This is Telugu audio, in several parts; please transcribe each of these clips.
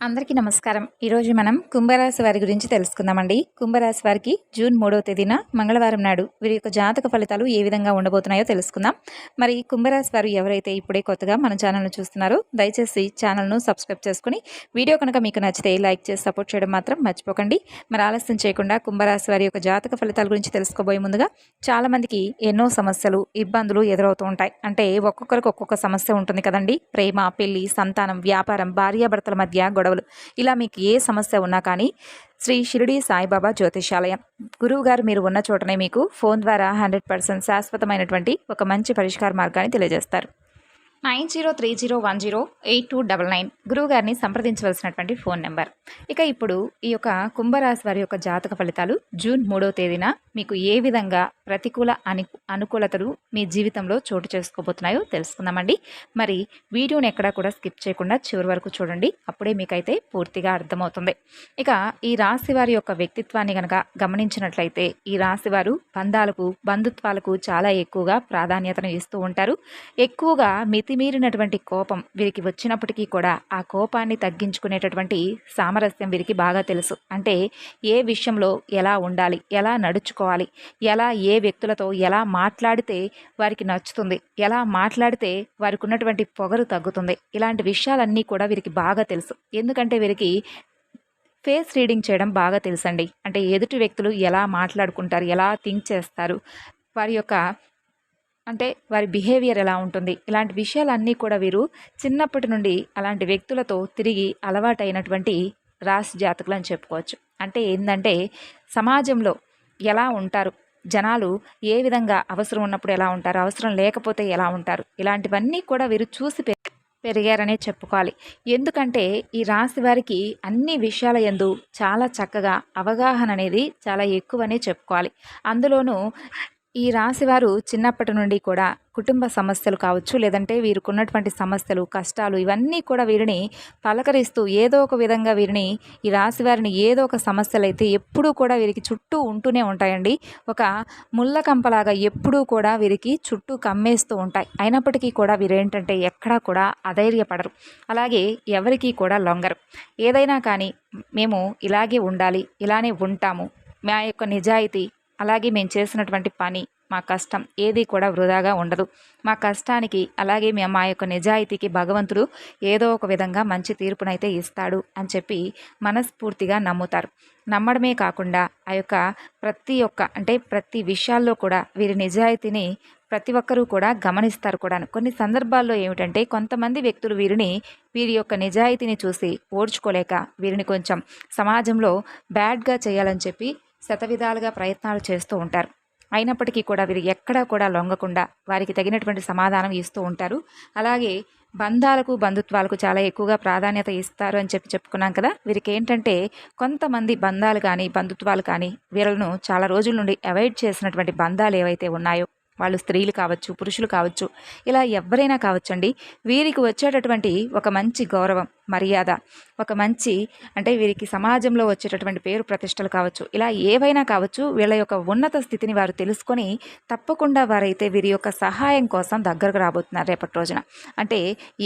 అందరికీ నమస్కారం. ఈరోజు మనం కుంభరాశి వారి గురించి తెలుసుకుందామండి. కుంభరాశి వారికి జూన్ మూడవ తేదీన మంగళవారం నాడు వీరి యొక్క జాతక ఫలితాలు ఏ విధంగా ఉండబోతున్నాయో తెలుసుకుందాం. మరి కుంభరాశి వారు ఎవరైతే ఇప్పుడే కొత్తగా మన ఛానల్ను చూస్తున్నారో దయచేసి ఛానల్ను సబ్స్క్రైబ్ చేసుకుని వీడియో కనుక మీకు నచ్చితే లైక్ చేసి సపోర్ట్ చేయడం మాత్రం మర్చిపోకండి. మరి ఆలస్యం చేయకుండా కుంభరాశి వారి యొక్క జాతక ఫలితాల గురించి తెలుసుకోబోయే ముందుగా చాలామందికి ఎన్నో సమస్యలు ఇబ్బందులు ఎదురవుతూ ఉంటాయి. అంటే ఒక్కొక్కరికి ఒక్కొక్క సమస్య ఉంటుంది కదండి. ప్రేమ పెళ్ళి సంతానం వ్యాపారం భార్యాభర్తల మధ్య గొడవ గొడవలు ఇలా మీకు ఏ సమస్య ఉన్నా కానీ శ్రీ షిరిడి సాయిబాబా జ్యోతిషాలయం. గురువు గారు మీరు ఉన్న చోటనే మీకు ఫోన్ ద్వారా హండ్రెడ్ పర్సెంట్ శాశ్వతమైనటువంటి ఒక మంచి పరిష్కార మార్గాన్ని తెలియజేస్తారు. Nine zero three zero one zero eight two double nine గురువుగారిని సంప్రదించవలసినటువంటి ఫోన్ నెంబర్. ఇక ఇప్పుడు ఈ యొక్క కుంభరాశి వారి యొక్క జాతక ఫలితాలు జూన్ మూడవ తేదీన మీకు ఏ విధంగా ప్రతికూల అను అనుకూలతలు మీ జీవితంలో చోటు చేసుకోబోతున్నాయో తెలుసుకుందామండి. మరి వీడియోని ఎక్కడా కూడా స్కిప్ చేయకుండా చివరి వరకు చూడండి. అప్పుడే మీకైతే పూర్తిగా అర్థమవుతుంది. ఇక ఈ రాశి వారి యొక్క వ్యక్తిత్వాన్ని కనుక గమనించినట్లయితే ఈ రాశి వారు బంధాలకు బంధుత్వాలకు చాలా ఎక్కువగా ప్రాధాన్యతను ఇస్తూ ఉంటారు. ఎక్కువగా మీ మితిమీరినటువంటి కోపం వీరికి వచ్చినప్పటికీ కూడా ఆ కోపాన్ని తగ్గించుకునేటటువంటి సామరస్యం వీరికి బాగా తెలుసు. అంటే ఏ విషయంలో ఎలా ఉండాలి ఎలా నడుచుకోవాలి ఎలా ఏ వ్యక్తులతో ఎలా మాట్లాడితే వారికి నచ్చుతుంది ఎలా మాట్లాడితే వారికి ఉన్నటువంటి పొగరు తగ్గుతుంది ఇలాంటి విషయాలన్నీ కూడా వీరికి బాగా తెలుసు. ఎందుకంటే వీరికి ఫేస్ రీడింగ్ చేయడం బాగా తెలుసండి. అంటే ఎదుటి వ్యక్తులు ఎలా మాట్లాడుకుంటారు ఎలా థింక్ చేస్తారు వారి యొక్క అంటే వారి బిహేవియర్ ఎలా ఉంటుంది? ఇలాంటి విషయాలన్నీ కూడా వీరు చిన్నప్పటి నుండి అలాంటి వ్యక్తులతో తిరిగి అలవాటైనటువంటి రాశి జాతకులు అని చెప్పుకోవచ్చు. అంటే ఏంటంటే సమాజంలో ఎలా ఉంటారు? జనాలు ఏ విధంగా అవసరం ఉన్నప్పుడు ఎలా ఉంటారు? అవసరం లేకపోతే ఎలా ఉంటారు? ఇలాంటివన్నీ కూడా వీరు చూసి పెరిగారనే చెప్పుకోవాలి. ఎందుకంటే ఈ రాశి వారికి అన్ని విషయాల ఎందు చాలా చక్కగా అవగాహన అనేది చాలా ఎక్కువనే చెప్పుకోవాలి. అందులోనూ ఈ రాశివారు చిన్నప్పటి నుండి కూడా కుటుంబ సమస్యలు కావచ్చు లేదంటే వీరికున్నటువంటి సమస్యలు కష్టాలు ఇవన్నీ కూడా వీరిని పలకరిస్తూ ఏదో ఒక విధంగా వీరిని ఈ రాశివారిని ఏదో ఒక సమస్యలు అయితే ఎప్పుడూ కూడా వీరికి చుట్టూ ఉంటూనే ఉంటాయండి. ఒక ముళ్ళ కంపలాగా ఎప్పుడూ కూడా వీరికి చుట్టూ కమ్మేస్తూ ఉంటాయి. అయినప్పటికీ కూడా వీరేంటంటే ఎక్కడా కూడా అధైర్యపడరు. అలాగే ఎవరికీ కూడా లొంగరు. ఏదైనా కానీ మేము ఇలాగే ఉండాలి ఇలానే ఉంటాము. మా యొక్క నిజాయితీ అలాగే మేము చేసినటువంటి పని మా కష్టం ఏది కూడా వృధాగా ఉండదు. మా కష్టానికి అలాగే మేము మా యొక్క నిజాయితీకి భగవంతుడు ఏదో ఒక విధంగా మంచి తీర్పునైతే ఇస్తాడు అని చెప్పి మనస్ఫూర్తిగా నమ్ముతారు. నమ్మడమే కాకుండా ఆ యొక్క ప్రతి ఒక్క అంటే ప్రతి విషయాల్లో కూడా వీరి నిజాయితీని ప్రతి ఒక్కరూ కూడా గమనిస్తారు కూడా కొన్ని సందర్భాల్లో ఏమిటంటే కొంతమంది వ్యక్తులు వీరిని వీరి యొక్క నిజాయితీని చూసి ఓడ్చుకోలేక వీరిని కొంచెం సమాజంలో బ్యాడ్గా చేయాలని చెప్పి శతవిధాలుగా ప్రయత్నాలు చేస్తూ ఉంటారు. అయినప్పటికీ కూడా వీరు ఎక్కడా కూడా లొంగకుండా వారికి తగినటువంటి సమాధానం ఇస్తూ ఉంటారు. అలాగే బంధాలకు బంధుత్వాలకు చాలా ఎక్కువగా ప్రాధాన్యత ఇస్తారు అని చెప్పి చెప్పుకున్నాం కదా. వీరికి ఏంటంటే కొంతమంది బంధాలు కానీ బంధుత్వాలు కానీ వీళ్ళను చాలా రోజుల నుండి అవాయిడ్ చేసినటువంటి బంధాలు ఏవైతే ఉన్నాయో వాళ్ళు స్త్రీలు కావచ్చు పురుషులు కావచ్చు ఇలా ఎవరైనా కావచ్చండి. వీరికి వచ్చేటటువంటి ఒక మంచి గౌరవం మర్యాద ఒక మంచి అంటే వీరికి సమాజంలో వచ్చేటటువంటి పేరు ప్రతిష్టలు కావచ్చు ఇలా ఏవైనా కావచ్చు వీళ్ళ యొక్క ఉన్నత స్థితిని వారు తెలుసుకొని తప్పకుండా వారైతే వీరి యొక్క సహాయం కోసం దగ్గరకు రాబోతున్నారు రేపటి రోజున. అంటే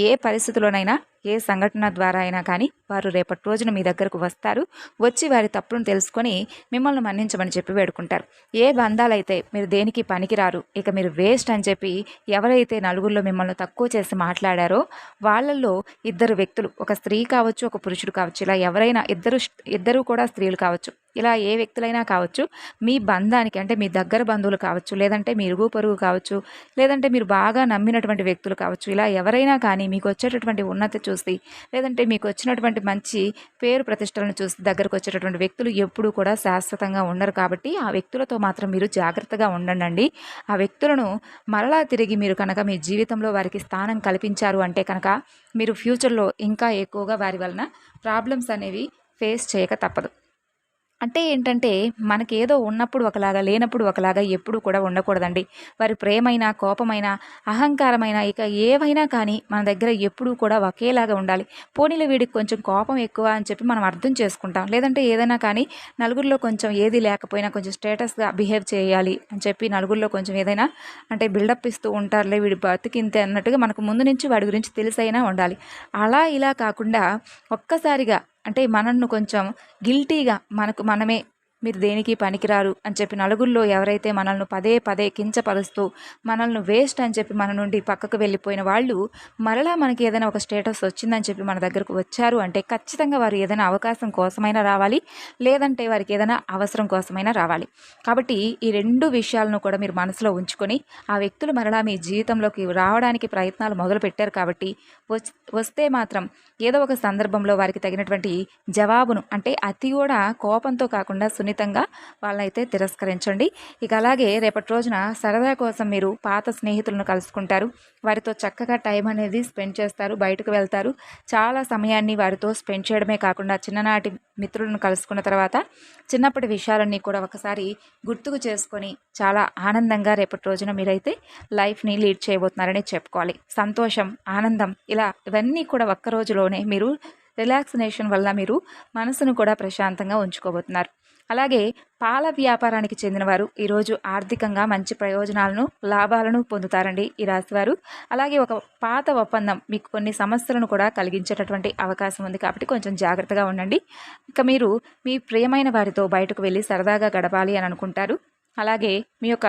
ఏ పరిస్థితిలోనైనా ఏ సంఘటన ద్వారా అయినా కానీ వారు రేపటి రోజున మీ దగ్గరకు వస్తారు. వచ్చి వారి తప్పును తెలుసుకొని మిమ్మల్ని మన్నించమని చెప్పి వేడుకుంటారు. ఏ బంధాలైతే మీరు దేనికి పనికిరారు ఇక మీరు వేస్ట్ అని చెప్పి ఎవరైతే నలుగురిలో మిమ్మల్ని తక్కువ చేసి మాట్లాడారో వాళ్ళల్లో ఇద్దరు వ్యక్తులు ఒక స్త్రీ కావచ్చు ఒక పురుషుడు కావచ్చు ఇలా ఎవరైనా ఇద్దరు ఇద్దరు కూడా స్త్రీలు కావచ్చు. ఇలా ఏ వ్యక్తులైనా కావచ్చు మీ బంధానికి అంటే మీ దగ్గర బంధువులు కావచ్చు లేదంటే మీ ఇరుగు పొరుగు కావచ్చు లేదంటే మీరు బాగా నమ్మినటువంటి వ్యక్తులు కావచ్చు ఇలా ఎవరైనా కానీ మీకు వచ్చేటటువంటి ఉన్నతి చూసి లేదంటే మీకు వచ్చినటువంటి మంచి పేరు ప్రతిష్టలను చూసి దగ్గరకు వచ్చేటటువంటి వ్యక్తులు ఎప్పుడూ కూడా శాశ్వతంగా ఉండరు కాబట్టి ఆ వ్యక్తులతో మాత్రం మీరు జాగ్రత్తగా ఉండండి ఆ వ్యక్తులను మరలా తిరిగి మీరు కనుక మీ జీవితంలో వారికి స్థానం కల్పించారు అంటే కనుక మీరు ఫ్యూచర్లో ఇంకా ఎక్కువగా వారి వలన ప్రాబ్లమ్స్ అనేవి ఫేస్ చేయక తప్పదు. అంటే ఏంటంటే మనకి ఏదో ఉన్నప్పుడు ఒకలాగా లేనప్పుడు ఒకలాగా ఎప్పుడు కూడా ఉండకూడదండి. వారి ప్రేమైనా కోపమైన అహంకారమైన ఇక ఏవైనా కానీ మన దగ్గర ఎప్పుడూ కూడా ఒకేలాగా ఉండాలి. పోనీలో వీడికి కొంచెం కోపం ఎక్కువ అని చెప్పి మనం అర్థం చేసుకుంటాం. లేదంటే ఏదైనా కానీ నలుగురిలో కొంచెం ఏది లేకపోయినా కొంచెం స్టేటస్గా బిహేవ్ చేయాలి అని చెప్పి నలుగురిలో కొంచెం ఏదైనా అంటే బిల్డప్ ఇస్తూ ఉంటారులే వీడి బతికింతే అన్నట్టుగా మనకు ముందు నుంచి వాడి గురించి తెలిసైనా ఉండాలి. అలా ఇలా కాకుండా ఒక్కసారిగా అంటే మనల్ని కొంచెం గిల్టీగా మనకు మనమే మీరు దేనికి పనికిరారు అని చెప్పి నలుగురిలో ఎవరైతే మనల్ని పదే పదే కించపరుస్తూ మనల్ని వేస్ట్ అని చెప్పి మన నుండి పక్కకు వెళ్ళిపోయిన వాళ్ళు మరలా మనకి ఏదైనా ఒక స్టేటస్ వచ్చిందని చెప్పి మన దగ్గరకు వచ్చారు అంటే ఖచ్చితంగా వారు ఏదైనా అవకాశం కోసమైనా రావాలి లేదంటే వారికి ఏదైనా అవసరం కోసమైనా రావాలి. కాబట్టి ఈ రెండు విషయాలను కూడా మీరు మనసులో ఉంచుకొని ఆ వ్యక్తులు మరలా మీ జీవితంలోకి రావడానికి ప్రయత్నాలు మొదలుపెట్టారు కాబట్టి వస్తే మాత్రం ఏదో ఒక సందర్భంలో వారికి తగినటువంటి జవాబును అంటే అతి కూడా కోపంతో కాకుండా సున్నితంగా వాళ్ళనైతే తిరస్కరించండి. ఇక అలాగే రేపటి రోజున సరదా కోసం మీరు పాత స్నేహితులను కలుసుకుంటారు. వారితో చక్కగా టైం అనేది స్పెండ్ చేస్తారు బయటకు వెళ్తారు. చాలా సమయాన్ని వారితో స్పెండ్ చేయడమే కాకుండా చిన్ననాటి మిత్రులను కలుసుకున్న తర్వాత చిన్నప్పటి విషయాలన్నీ కూడా ఒకసారి గుర్తుకు చేసుకొని చాలా ఆనందంగా రేపటి రోజున మీరైతే లైఫ్ని లీడ్ చేయబోతున్నారని చెప్పుకోవాలి. సంతోషం ఆనందం ఇలా ఇవన్నీ కూడా ఒక్క రోజులోనే మీరు రిలాక్సినేషన్ వల్ల మీరు మనసును కూడా ప్రశాంతంగా ఉంచుకోబోతున్నారు. అలాగే పాల వ్యాపారానికి చెందినవారు ఈరోజు ఆర్థికంగా మంచి ప్రయోజనాలను లాభాలను పొందుతారండి ఈ రాశివారు. అలాగే ఒక పాత ఒప్పందం మీకు కొన్ని సమస్యలను కూడా కలిగించేటటువంటి అవకాశం ఉంది కాబట్టి కొంచెం జాగ్రత్తగా ఉండండి. ఇక మీరు మీ ప్రియమైన వారితో బయటకు వెళ్ళి సరదాగా గడపాలి అని అనుకుంటారు. అలాగే మీ యొక్క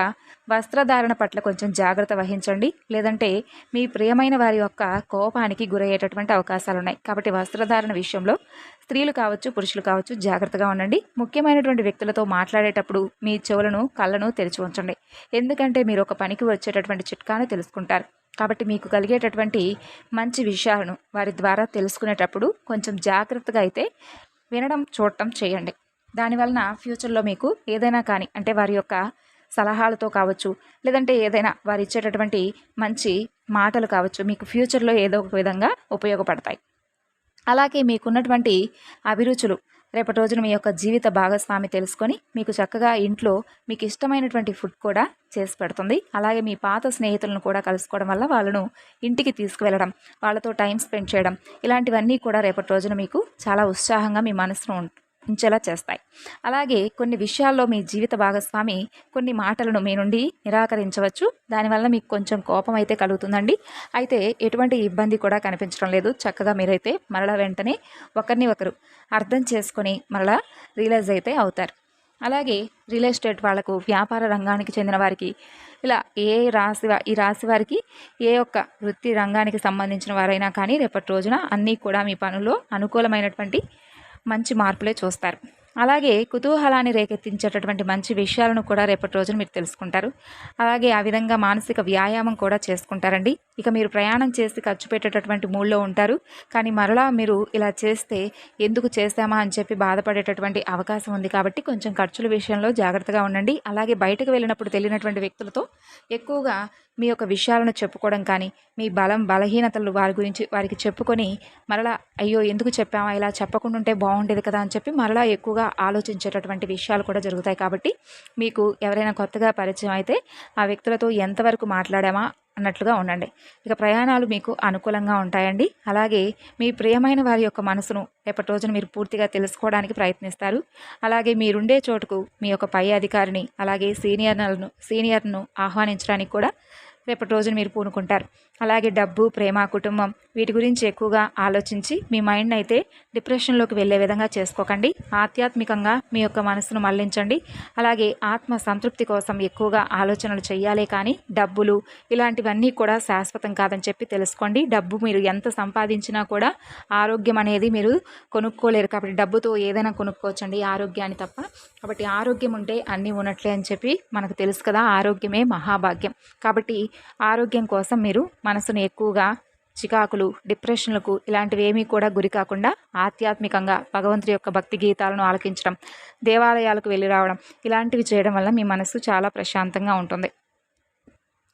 వస్త్రధారణ పట్ల కొంచెం జాగ్రత్త వహించండి. లేదంటే మీ ప్రియమైన వారి యొక్క కోపానికి గురయ్యేటటువంటి అవకాశాలు ఉన్నాయి. కాబట్టి వస్త్రధారణ విషయంలో స్త్రీలు కావచ్చు పురుషులు కావచ్చు జాగ్రత్తగా ఉండండి. ముఖ్యమైనటువంటి వ్యక్తులతో మాట్లాడేటప్పుడు మీ చెవులను కళ్ళను తెరిచి ఉంచండి. ఎందుకంటే మీరు ఒక పనికి వచ్చేటటువంటి చిట్కాను తెలుసుకుంటారు. కాబట్టి మీకు కలిగేటటువంటి మంచి విషయాలను వారి ద్వారా తెలుసుకునేటప్పుడు కొంచెం జాగ్రత్తగా అయితే వినడం చూడటం చేయండి. దానివలన ఫ్యూచర్లో మీకు ఏదైనా కానీ అంటే వారి యొక్క సలహాలతో కావచ్చు లేదంటే ఏదైనా వారు ఇచ్చేటటువంటి మంచి మాటలు కావచ్చు మీకు ఫ్యూచర్లో ఏదో ఒక విధంగా ఉపయోగపడతాయి. అలాగే మీకున్నటువంటి అభిరుచులు రేపటి రోజున మీ యొక్క జీవిత భాగస్వామి తెలుసుకొని మీకు చక్కగా ఇంట్లో మీకు ఇష్టమైనటువంటి ఫుడ్ కూడా చేసి పెడుతుంది. అలాగే మీ పాత స్నేహితులను కూడా కలుసుకోవడం వల్ల వాళ్ళను ఇంటికి తీసుకువెళ్ళడం వాళ్ళతో టైం స్పెండ్ చేయడం ఇలాంటివన్నీ కూడా రేపటి రోజున మీకు చాలా ఉత్సాహంగా మీ మనసును ఉంచేలా చేస్తాయి. అలాగే కొన్ని విషయాల్లో మీ జీవిత భాగస్వామి కొన్ని మాటలను మీ నుండి నిరాకరించవచ్చు. దానివల్ల మీకు కొంచెం కోపం అయితే కలుగుతుందండి. అయితే ఎటువంటి ఇబ్బంది కూడా కనిపించడం లేదు. చక్కగా మీరైతే మరలా వెంటనే ఒకరిని ఒకరు అర్థం చేసుకొని మరలా రియలైజ్ అయితే అవుతారు. అలాగే రియల్ ఎస్టేట్ వాళ్ళకు వ్యాపార రంగానికి చెందిన వారికి ఇలా ఏ రాశి ఈ రాశి వారికి ఏ ఒక్క వృత్తి రంగానికి సంబంధించిన వారైనా కానీ రేపటి రోజున అన్నీ కూడా మీ పనుల్లో అనుకూలమైనటువంటి మంచి మార్పులే చూస్తారు. అలాగే కుతూహలాన్ని రేకెత్తించేటటువంటి మంచి విషయాలను కూడా రేపటి రోజున మీరు తెలుసుకుంటారు. అలాగే ఆ విధంగా మానసిక వ్యాయామం కూడా చేసుకుంటారండి. ఇక మీరు ప్రయాణం చేసి ఖర్చు పెట్టేటటువంటి మూడ్లో ఉంటారు. కానీ మరలా మీరు ఇలా చేస్తే ఎందుకు చేస్తామా అని చెప్పి బాధపడేటటువంటి అవకాశం ఉంది కాబట్టి కొంచెం ఖర్చుల విషయంలో జాగ్రత్తగా ఉండండి. అలాగే బయటకు వెళ్ళినప్పుడు తెలియనటువంటి వ్యక్తులతో ఎక్కువగా మీ యొక్క విషయాలను చెప్పుకోవడం కానీ మీ బలం బలహీనతలు వారి గురించి వారికి చెప్పుకొని మరలా అయ్యో ఎందుకు చెప్పామా? ఇలా చెప్పకుండా ఉంటే బాగుండేది కదా అని చెప్పి మరలా ఎక్కువగా ఆలోచించేటటువంటి విషయాలు కూడా జరుగుతాయి. కాబట్టి మీకు ఎవరైనా కొత్తగా పరిచయం అయితే ఆ వ్యక్తులతో ఎంతవరకు మాట్లాడామా? అన్నట్లుగా ఉండండి. ఇక ప్రయాణాలు మీకు అనుకూలంగా ఉంటాయండి. అలాగే మీ ప్రియమైన వారి యొక్క మనసును రేపటి రోజున మీరు పూర్తిగా తెలుసుకోవడానికి ప్రయత్నిస్తారు. అలాగే మీరుండే చోటుకు మీ యొక్క పై అధికారిని అలాగే సీనియర్లను సీనియర్ను ఆహ్వానించడానికి కూడా రేపటి రోజున మీరు పూనుకుంటారు. అలాగే డబ్బు ప్రేమ కుటుంబం వీటి గురించి ఎక్కువగా ఆలోచించి మీ మైండ్ అయితే డిప్రెషన్లోకి వెళ్ళే విధంగా చేసుకోకండి. ఆధ్యాత్మికంగా మీ యొక్క మనసును మళ్ళించండి. అలాగే ఆత్మ సంతృప్తి కోసం ఎక్కువగా ఆలోచనలు చేయాలే కానీ డబ్బులు ఇలాంటివన్నీ కూడా శాశ్వతం కాదని చెప్పి తెలుసుకోండి. డబ్బు మీరు ఎంత సంపాదించినా కూడా ఆరోగ్యం అనేది మీరు కొనుక్కోలేరు కాబట్టి డబ్బుతో ఏదైనా కొనుక్కోవచ్చండి ఆరోగ్యాన్ని తప్ప. కాబట్టి ఆరోగ్యం ఉంటే అన్నీ ఉన్నట్లే అని చెప్పి మనకు తెలుసు కదా ఆరోగ్యమే మహాభాగ్యం. కాబట్టి ఆరోగ్యం కోసం మీరు మనసును ఎక్కువగా చికాకులు డిప్రెషన్లకు ఇలాంటివి ఏమీ కూడా గురి కాకుండా ఆధ్యాత్మికంగా భగవంతుడి యొక్క భక్తి గీతాలను ఆలకించడం దేవాలయాలకు వెళ్ళి రావడం ఇలాంటివి చేయడం వల్ల మీ మనసు చాలా ప్రశాంతంగా ఉంటుంది.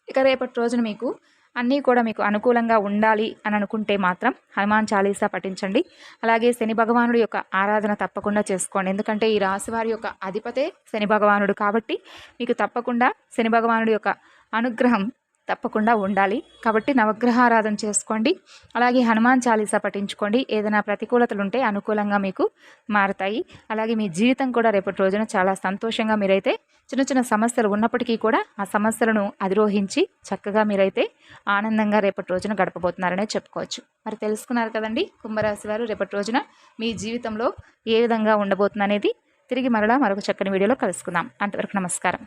ఇక రేపటి రోజున మీకు అన్నీ కూడా మీకు అనుకూలంగా ఉండాలి అని అనుకుంటే మాత్రం హనుమాన్ చాలీసా పఠించండి. అలాగే శని భగవానుడి యొక్క ఆరాధన తప్పకుండా చేసుకోండి. ఎందుకంటే ఈ రాశి వారి యొక్క అధిపతే శని భగవానుడు కాబట్టి మీకు తప్పకుండా శని భగవానుడి యొక్క అనుగ్రహం తప్పకుండా ఉండాలి. కాబట్టి నవగ్రహారాధన చేసుకోండి. అలాగే హనుమాన్ చాలీసా పఠించుకోండి. ఏదైనా ప్రతికూలతలు ఉంటే అనుకూలంగా మీకు మారతాయి. అలాగే మీ జీవితం కూడా రేపటి రోజున చాలా సంతోషంగా మీరైతే చిన్న చిన్న సమస్యలు ఉన్నప్పటికీ కూడా ఆ సమస్యలను అధిరోహించి చక్కగా మీరైతే ఆనందంగా రేపటి రోజున గడపబోతున్నారనే చెప్పుకోవచ్చు. మరి తెలుసుకున్నారు కదండి కుంభరాశి వారు రేపటి రోజున మీ జీవితంలో ఏ విధంగా ఉండబోతుంది అనేది తిరిగి మరలా మరొక చక్కని వీడియోలో కలుసుకుందాం. అంతవరకు నమస్కారం.